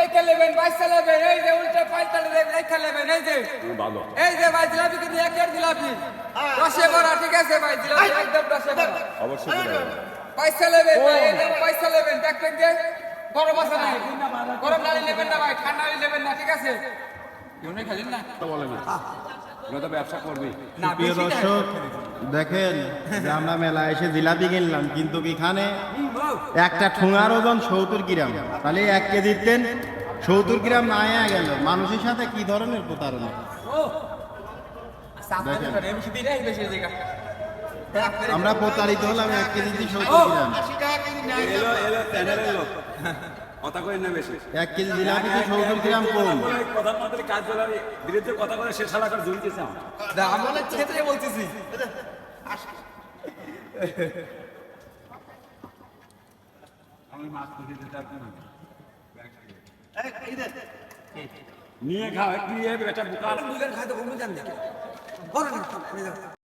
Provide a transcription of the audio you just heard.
পয়সা নেবেন এই যে উল্টে পাল্টা দেখে নেবেন এই যে। এই যে ভাই জিলাপি কিন্তু একের জিলাপি। দশে ভরা ঠিক আছে ভাই জিলাপি একদম দশে ভরা। অবশ্যই। পয়সা নেবেন ভাই একদম পয়সা নেবেন দেখবেন যে গরম আছে নাই গরম নাড়ি নেবেন না ভাই ঠান্ডা নাড়ি নেবেন না ঠিক আছে? ইউনি খাইলেন না? তো ব্যবসা করবি প্রিয় দর্শক দেখেন যে আমরা মেলা এসে জিলাপি কিনলাম কিন্তু এখানে একটা ঠোঙার ওজন সত্তর গ্রাম। তাহলে এক কেজির তেল সত্তর গ্রাম না গেল। মানুষের সাথে কি ধরনের প্রতারণা? জায়গা আমরা প্রতারিত হলাম এক কেজিতে সত্তর গ্রাম। কথা কই না বেশি? এক কেজি জিলাপিতে সত্তর গ্রাম কম বলে প্রধানমন্ত্রী বলার বিরুদ্ধে কথা করে সে শালা করে ঝুলতেছে আমার। আমি ক্ষেত্রে বলতেছি। আমি মাছ খুঁজে দিতে। নিয়ে খাও নিয়ে একটা বোকা। খাইতে কমে যান দেখে